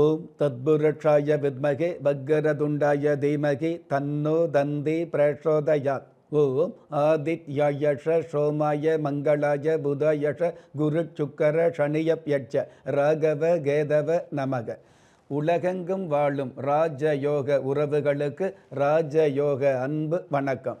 ஓம் தத்புருஷாய வித்மகே பக்கரதுண்டாய தீமகி தன்னோ தந்தி பிரச்சோதயாத் ஓம் ஆதித்யாயஷ சோமாய மங்களாய புதாயஷ குரு சுக்கர சனியப்யட்ச ராகவ கேதவ நமக. உலகெங்கும் வாழும் ராஜயோக உறவுகளுக்கு ராஜயோக அன்பு வணக்கம்.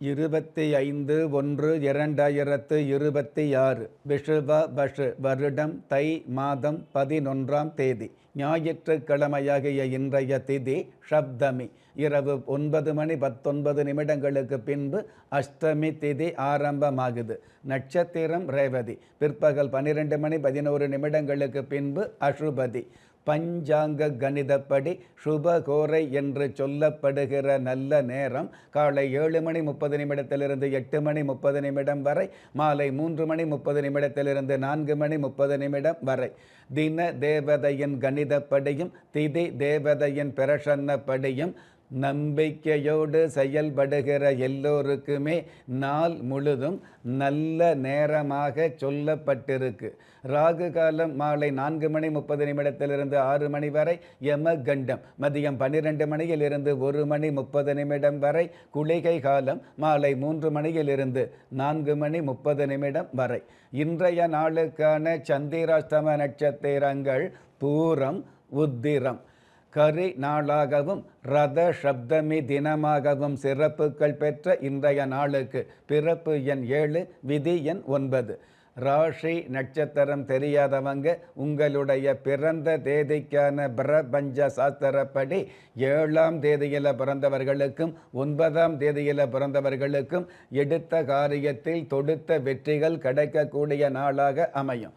இருபத்தி ஐந்து ஒன்று இரண்டாயிரத்து இருபத்தி ஆறு விஷுவ பஷு வருடம் தை மாதம் பதினொன்றாம் தேதி ஞாயிற்றுக்கிழமையாகிய இன்றைய திதி ஷப்தமி இரவு ஒன்பது மணி பத்தொன்பது நிமிடங்களுக்கு பின்பு அஷ்டமி திதி ஆரம்பமாகுது. நட்சத்திரம் ரேவதி பிற்பகல் பன்னிரெண்டு மணி பதினோரு நிமிடங்களுக்கு பின்பு அசுபதி பஞ்சாங்க கணிதப்படி சுபகோரை என்று சொல்லப்படுகிற நல்ல நேரம் காலை ஏழு மணி முப்பது நிமிடத்திலிருந்து எட்டு மணி முப்பது நிமிடம் வரை மாலை மூன்று மணி முப்பது நிமிடத்திலிருந்து நான்கு மணி முப்பது நிமிடம் வரை. தின தேவதையின் கணிதப்படியும் திதி தேவதையின் பிரசன்னப்படியும் நம்பிக்கையோடு செயல்படுகிற எல்லோருக்குமே நாள் முழுதும் நல்ல நேரமாக சொல்லப்பட்டிருக்கு. ராகு காலம் மாலை நான்கு மணி முப்பது நிமிடத்திலிருந்து ஆறு மணி வரை யமகண்டம் மதியம் பன்னிரெண்டு மணியிலிருந்து ஒரு மணி முப்பது நிமிடம் வரை குளிகை காலம் மாலை மூன்று மணியிலிருந்து நான்கு மணி முப்பது நிமிடம் வரை. இன்றைய நாளுக்கான சந்திராஷ்டம நட்சத்திரங்கள் பூரம் உத்திரம். கரி நாளாகவும் ரத சப்தமி தினமாகவும் சிறப்புகள் பெற்ற இன்றைய நாளுக்கு பிறப்பு எண் ஏழு விதி எண் ஒன்பது. ராசி நட்சத்திரம் தெரியாதவங்க உங்களுடைய பிறந்த தேதிக்கான பிரபஞ்ச சாஸ்திரப்படி ஏழாம் தேதியில் பிறந்தவர்களுக்கும் ஒன்பதாம் தேதியில் பிறந்தவர்களுக்கும் எடுத்த காரியத்தில் தொடுத்த வெற்றிகள் கிடைக்கக்கூடிய நாளாக அமையும்.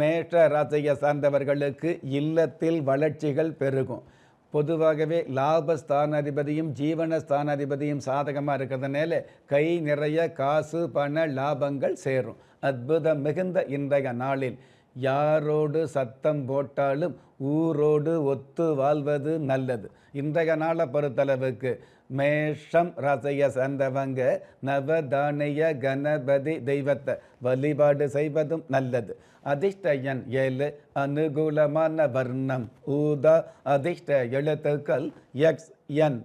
மேஷ ராசியை சார்ந்தவர்களுக்கு இல்லத்தில் வளர்ச்சிகள் பெருகும். பொதுவாகவே லாபஸ்தானாதிபதியும் ஜீவனஸ்தானாதிபதியும் சாதகமாக இருக்கிறதுனால கை நிறைய காசு பண லாபங்கள் சேரும். அற்புதம் மிகுந்த இன்றைய நாளில். யாரோடு சத்தம் போட்டாலும் ஊரோடு ஒத்து வாழ்வது நல்லது. இன்றைய நாளை பொறுத்தளவுக்கு மேஷம் ரசைய சேர்ந்தவங்க நவதானிய கணபதி தெய்வத்தை வழிபாடு செய்வதும் நல்லது. அதிர்ஷ்டயன் ஏழு அனுகூலமான வர்ணம் ஊதா அதிர்ஷ்ட எழுத்துக்கள் எக்ஸ் என்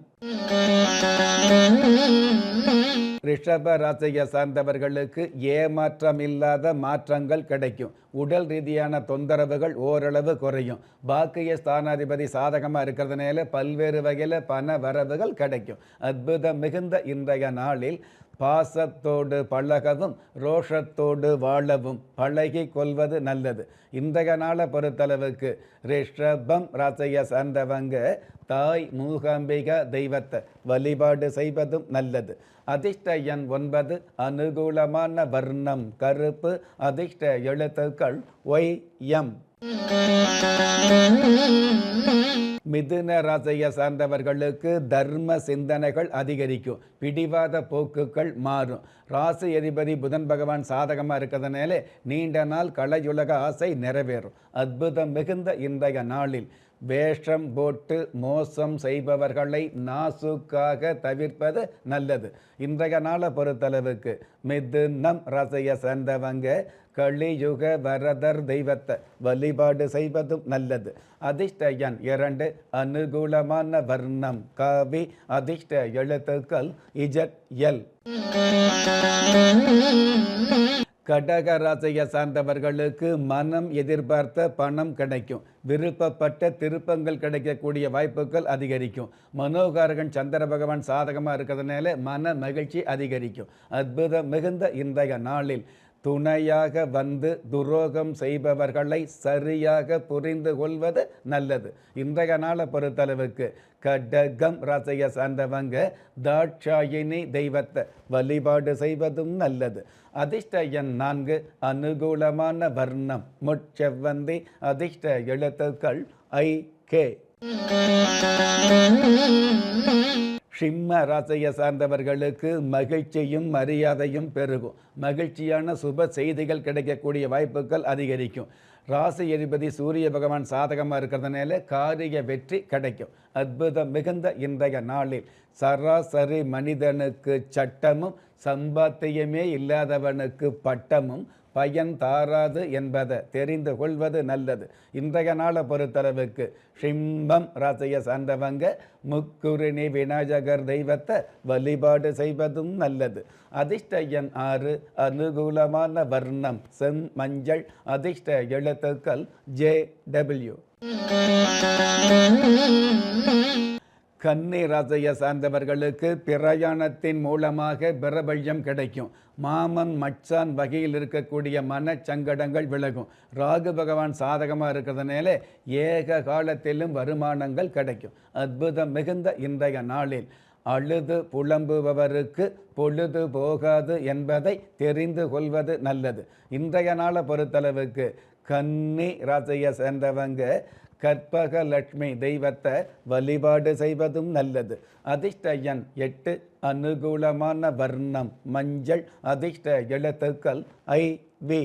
ரிஷப ராசியை சார்ந்தவர்களுக்கு ஏமாற்றம் இல்லாத மாற்றங்கள் கிடைக்கும். உடல் ரீதியான தொந்தரவுகள் ஓரளவு குறையும். பாக்கிய ஸ்தானாதிபதி சாதகமாக இருக்கிறதுனால பல்வேறு வகையில் பண வரவுகள் கிடைக்கும். அற்புதம் மிகுந்த இன்றைய நாளில் பாசத்தோடு பழகவும் ரோஷத்தோடு வாழவும் பழகி கொள்வது நல்லது. இன்றைய நாளை பொறுத்தளவுக்கு ரிஷபம் ராசியை சார்ந்தவங்க தாய் மூகாம்பிகா தெய்வத்தை வழிபாடு செய்வதும் நல்லது. அதிர்ஷ்ட எண் ஒன்பது அனுகூலமான வர்ணம் கருப்பு அதிர்ஷ்ட எழுத்துக்கள் ஒய் எம். மிதுன ராசியை சார்ந்தவர்களுக்கு தர்ம சிந்தனைகள் அதிகரிக்கும். பிடிவாத போக்குகள் மாறும். ராசி அதிபதி புதன் பகவான் சாதகமாக இருக்கிறதுனால நீண்ட நாள் கலையுலக ஆசை நிறைவேறும். அற்புதம் மிகுந்த இன்றைய நாளில். வேஷம் போட்டு மோசம் செய்பவர்களை நாசுக்காக தவிர்ப்பது நல்லது. இன்றைய நாளை பொறுத்தளவுக்கு மிதுனம் ரசைய சேர்ந்தவங்க கலியுக வரதர் தெய்வத்தை வழிபாடு செய்வதும் நல்லது. அதிர்ஷ்ட எண் இரண்டு அனுகூலமான வர்ணம் காவி அதிர்ஷ்ட எழுத்துக்கள் இஜட் எல். கடக ராசியை சார்ந்தவர்களுக்கு மனம் எதிர்பார்த்த பணம் கிடைக்கும். விருப்பப்பட்ட திருப்பங்கள் கிடைக்கக்கூடிய வாய்ப்புகள் அதிகரிக்கும். மனோகாரகன் சந்திர பகவான் சாதகமாக இருக்கிறதுனால மன மகிழ்ச்சி அதிகரிக்கும். அற்புதம் மிகுந்த இன்றைய நாளில் துணையாக வந்து துரோகம் செய்பவர்களை சரியாக புரிந்து கொள்வது நல்லது. இன்றைய நாளை பொறுத்தளவுக்கு கடகம் ராசியை சார்ந்தவங்க தாட்சாயினி தெய்வத்தை வழிபாடு செய்வதும் நல்லது. அதிர்ஷ்ட எண் நான்கு அனுகூலமான வர்ணம். முட்செவ்வந்தி அதிர்ஷ்ட எழுத்துக்கள் ஐ கே. சிம்ம ராசியை சார்ந்தவர்களுக்கு மகிழ்ச்சியும் மரியாதையும் பெருகும். மகிழ்ச்சியான சுப செய்திகள் கிடைக்கக்கூடிய வாய்ப்புகள் அதிகரிக்கும். ராசி எதிபதி சூரிய பகவான் சாதகமாக இருக்கிறதுனால காரிய வெற்றி கிடைக்கும். அற்புதம் மிகுந்த இன்றைய நாளில். சராசரி மனிதனுக்கு சட்டமும் சம்பாத்தியமே இல்லாதவனுக்கு பட்டமும் பயன் தாராது என்பதை தெரிந்து கொள்வது நல்லது. இன்றைய நாளை பொறுத்தளவுக்கு ஷிம்பம் ராசியை சார்ந்தவங்க முக்குருணி விநாயகர் தெய்வத்தை வழிபாடு செய்வதும் நல்லது. அதிர்ஷ்டயன் ஆறு அனுகூலமான வர்ணம் செம் மஞ்சள் அதிர்ஷ்ட எழுத்துக்கள் ஜே டபிள்யூ. கன்னி ராசையை சார்ந்தவர்களுக்கு பிரயாணத்தின் மூலமாக பிரபல்யம் கிடைக்கும். மாமன் மச்சான் வகையில் இருக்கக்கூடிய மனச்சங்கடங்கள் விலகும். ராகு பகவான் சாதகமாக இருக்கிறதுனால ஏக காலத்திலும் வருமானங்கள் கிடைக்கும். அற்புதம் மிகுந்த இன்றைய நாளில். அழுது புலம்புபவருக்கு பொழுது போகாது என்பதை தெரிந்து கொள்வது நல்லது. இன்றைய நாளை பொறுத்தளவுக்கு கன்னி ராசியை சேர்ந்தவங்க கற்பக லட்சுமி தெய்வத்தை வழிபாடு செய்வதும் நல்லது. அதிர்ஷ்ட எண் எட்டு அனுகூலமான வர்ணம் மஞ்சள் அதிர்ஷ்ட எழுத்துக்கள் ஐ வி.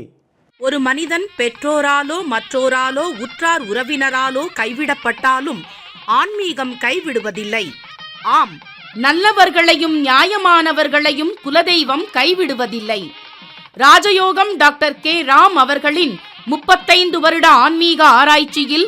ஒரு மனிதன் பெற்றோராலோ மற்றோராலோ உற்றார் உறவினராலோ கைவிடப்பட்டாலும் ஆன்மீகம் கைவிடுவதில்லை. ஆம் நல்லவர்களையும் நியாயமானவர்களையும் குலதெய்வம் கைவிடுவதில்லை. ராஜயோகம் டாக்டர் கே. ராம் அவர்களின் முப்பத்தைந்து வருட ஆன்மீக ஆராய்ச்சியில்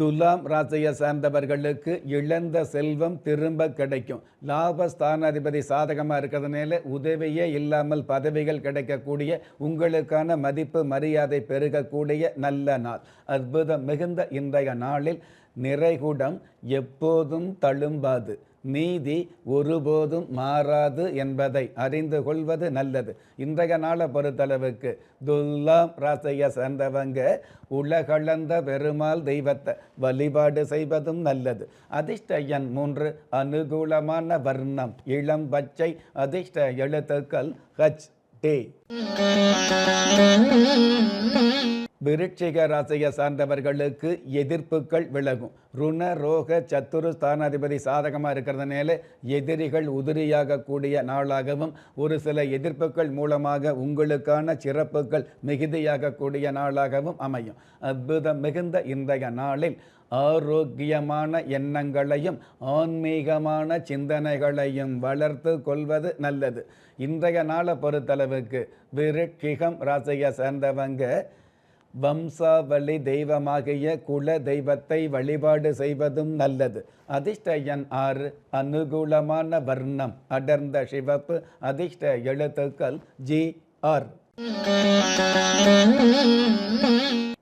துலாம் ராசியை சார்ந்தவர்களுக்கு இழந்த செல்வம் திரும்ப கிடைக்கும். லாபஸ்தானாதிபதி சாதகமாக இருக்கிறதுனால உதவியே இல்லாமல் பதவிகள் கிடைக்கக்கூடிய உங்களுக்கான மதிப்பு மரியாதை பெருகக்கூடிய நல்ல நாள். அற்புதம் மிகுந்த இன்றைய நாளில் நிறைகுடம் எப்போதும் தழும்பாது. நீதி ஒருபோதும் மாறாது என்பதை அறிந்து கொள்வது நல்லது. இன்றைய நாளை பொறுத்தளவுக்கு துல்லாம் ராசையை சேர்ந்தவங்க உலகளந்த பெருமாள் தெய்வத்தை வழிபாடு செய்வதும் நல்லது. அதிர்ஷ்ட எண் மூன்று அனுகூலமான வர்ணம் இளம் பச்சை அதிர்ஷ்ட எழுத்துக்கள் ஹச் டே. விருட்சிக ராசியை சார்ந்தவர்களுக்கு எதிர்ப்புகள் விலகும். ருண ரோக சத்துரு ஸ்தானாதிபதி சாதகமாக இருக்கிறதுனால எதிரிகள் உதிரியாக கூடிய நாளாகவும் ஒரு சில எதிர்ப்புகள் மூலமாக உங்களுக்கான சிறப்புகள் மிகுதியாக கூடிய நாளாகவும் அமையும். அற்புதம் மிகுந்த இன்றைய நாளில் ஆரோக்கியமான எண்ணங்களையும் ஆன்மீகமான சிந்தனைகளையும் வளர்த்து கொள்வது நல்லது. இன்றைய நாளை பொறுத்தளவுக்கு விருட்சிகம் ராசியை சேர்ந்தவங்க வம்சாவளி தெய்வமாகிய குல தெய்வத்தை வழிபாடு செய்வதும் நல்லது. அதிர்ஷ்ட எண் ஆறு அனுகூலமான வர்ணம் அடர்ந்த சிவப்பு அதிர்ஷ்ட எழுத்துக்கள் ஜி ஆர்.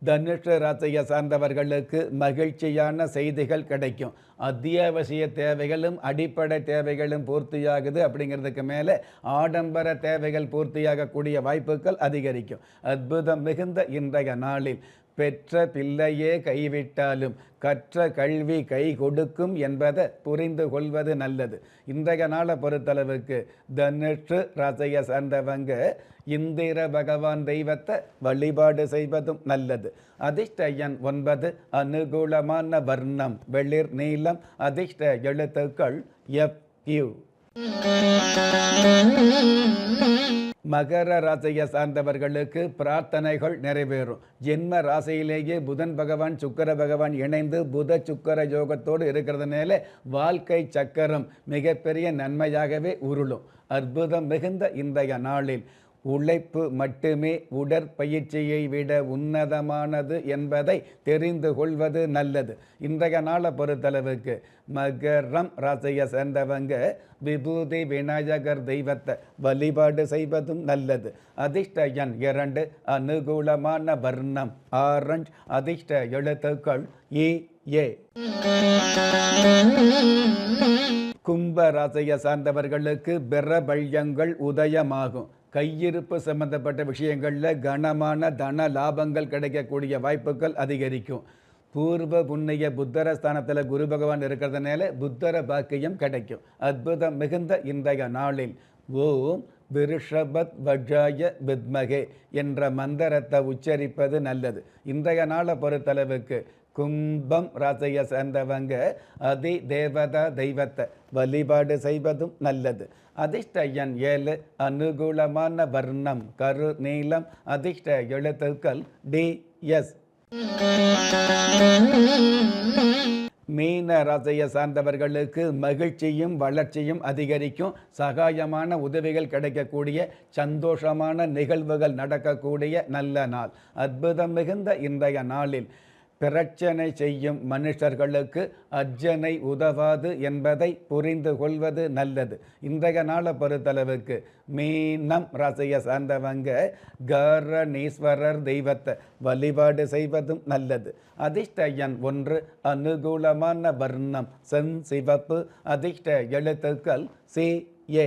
தனுஷ ராசியை சார்ந்தவர்களுக்கு மகிழ்ச்சியான செய்திகள் கிடைக்கும். அத்தியாவசிய தேவைகளும் அடிப்படை தேவைகளும் பூர்த்தியாகுது அப்படிங்கிறதுக்கு மேலே ஆடம்பர தேவைகள் பூர்த்தியாகக்கூடிய வாய்ப்புகள் அதிகரிக்கும். அற்புதம் மிகுந்த இன்றைய நாளில். பெற்ற பிள்ளையே கைவிட்டாலும் கற்ற கல்வி கை கொடுக்கும் என்பதை புரிந்து கொள்வது நல்லது. இன்றைய நாளை பொறுத்தளவுக்கு தனுஷு ராசியை சார்ந்தவங்க இந்திர பகவான் தெய்வத்தை வழிபாடு செய்வதும் நல்லது. அதிர்ஷ்ட எண் ஒன்பது அனுகூலமான வர்ணம் வெளிர் நீளம் அதிர்ஷ்ட எழுத்துக்கள் எஃப் யூ மகர ராசியை சார்ந்தவர்களுக்கு பிரார்த்தனைகள் நிறைவேறும். ஜென்ம ராசியிலேயே புதன் பகவான் சுக்கர பகவான் இணைந்து புத சுக்கர யோகத்தோடு இருக்கிறதுனால வாழ்க்கை சக்கரம் மிகப்பெரிய நன்மையாகவே உருளும். அற்புதம் மிகுந்த இன்றைய நாளில். உழைப்பு மட்டுமே உடற்பயிற்சியை விட உன்னதமானது என்பதை தெரிந்து கொள்வது நல்லது. இன்றைய நாளை பொறுத்தளவுக்கு மகரம் ராசியை சேர்ந்தவங்க விபூதி விநாயகர் தெய்வத்தை வழிபாடு செய்வதும் நல்லது. அதிர்ஷ்ட எண் இரண்டு அனுகூலமான வர்ணம். ஆரஞ்ச் அதிர்ஷ்ட எழுத்துக்கள் இ ஏ. கும்ப ராசியை சார்ந்தவர்களுக்கு பிரபல்யங்கள் உதயமாகும். கையிருப்பு சம்பந்தப்பட்ட விஷயங்களில் கனமான தன லாபங்கள் கிடைக்கக்கூடிய வாய்ப்புகள் அதிகரிக்கும். பூர்வ புண்ணிய புத்தர ஸ்தானத்தில் குரு பகவான் இருக்கிறதுனால புத்தர பாக்கியம் கிடைக்கும். அற்புதம் மிகுந்த இன்றைய நாளில். ஓம் விருஷபத் வஜாய வித்மகே என்ற மந்திரத்தை உச்சரிப்பது நல்லது. இன்றைய நாளை பொறுத்தளவுக்கு கும்பம் ராசையை சேர்ந்தவங்க அதி தேவதா தெய்வத்தை வழிபாடு செய்வதும் நல்லது. அதிர்ஷ்ட எண் ஏழு அனுகூலமான வர்ணம் கரு நீளம் அதிர்ஷ்ட எழுத்துக்கள் டி எஸ். மீன ராசியை சார்ந்தவர்களுக்கு மகிழ்ச்சியும் வளர்ச்சியும் அதிகரிக்கும். சகாயமான உதவிகள் கிடைக்கக்கூடிய சந்தோஷமான நிகழ்வுகள் நடக்கக்கூடிய நல்ல நாள். அற்புதம் மிகுந்த இன்றைய நாளில் பிரச்சனை செய்யும் மனுஷர்களுக்கு அர்ஜனை உதவாது என்பதை புரிந்து கொள்வது நல்லது. இன்றைய நாளை பொறுத்தளவுக்கு மீனம் ரசைய சார்ந்தவங்க கரணீஸ்வரர் தெய்வத்தை வழிபாடு செய்வதும் நல்லது. அதிர்ஷ்டயன் ஒன்று அனுகூலமான வர்ணம் சென் சிவப்பு. அதிர்ஷ்ட எழுத்துக்கள் சி ஏ.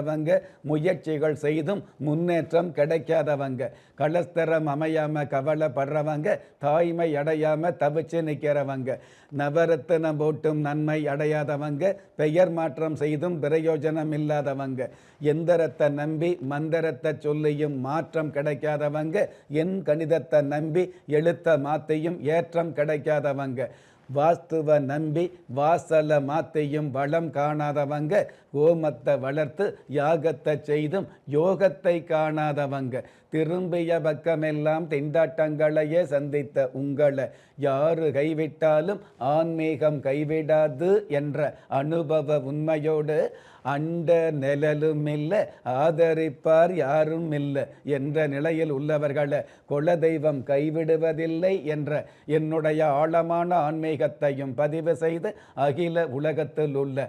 இருக்கிறவங்க முயற்சிகள் செய்தும் முன்னேற்றம் கிடைக்காதவங்க. கலஸ்தரம் அமையாம கவலைப்படுறவங்க தாய்மை அடையாம தவிச்சு நிற்கிறவங்க நவரத்தினம் போட்டும் நன்மை அடையாதவங்க பெயர் மாற்றம் செய்தும் பிரயோஜனம் இல்லாதவங்க. எந்திரத்தை நம்பி மந்திரத்தை சொல்லியும் மாற்றம் கிடைக்காதவங்க என் கணிதத்தை நம்பி எழுத்த மாத்தையும் ஏற்றம் கிடைக்காதவங்க. வாஸ்துவ நம்பி வாசல மாத்தையும் வளம் காணாதவங்க ஓமத்தை வளர்த்து யாகத்தை செய்தும் யோகத்தை காணாதவங்க. திரும்பிய பக்கமெல்லாம் திண்டாட்டங்களையே சந்தித்த உங்களை யாரு கைவிட்டாலும் ஆன்மீகம் கைவிடாது என்ற அனுபவ உண்மையோடு அண்ட நிழலும் இல்லை ஆதரிப்பார் யாரும் இல்லை என்ற நிலையில் உள்ளவர்களை குலதெய்வம் கைவிடுவதில்லை என்ற என்னுடைய ஆழமான ஆன்மீகத்தையும் பதிவு செய்து அகில உலகத்தில் உள்ள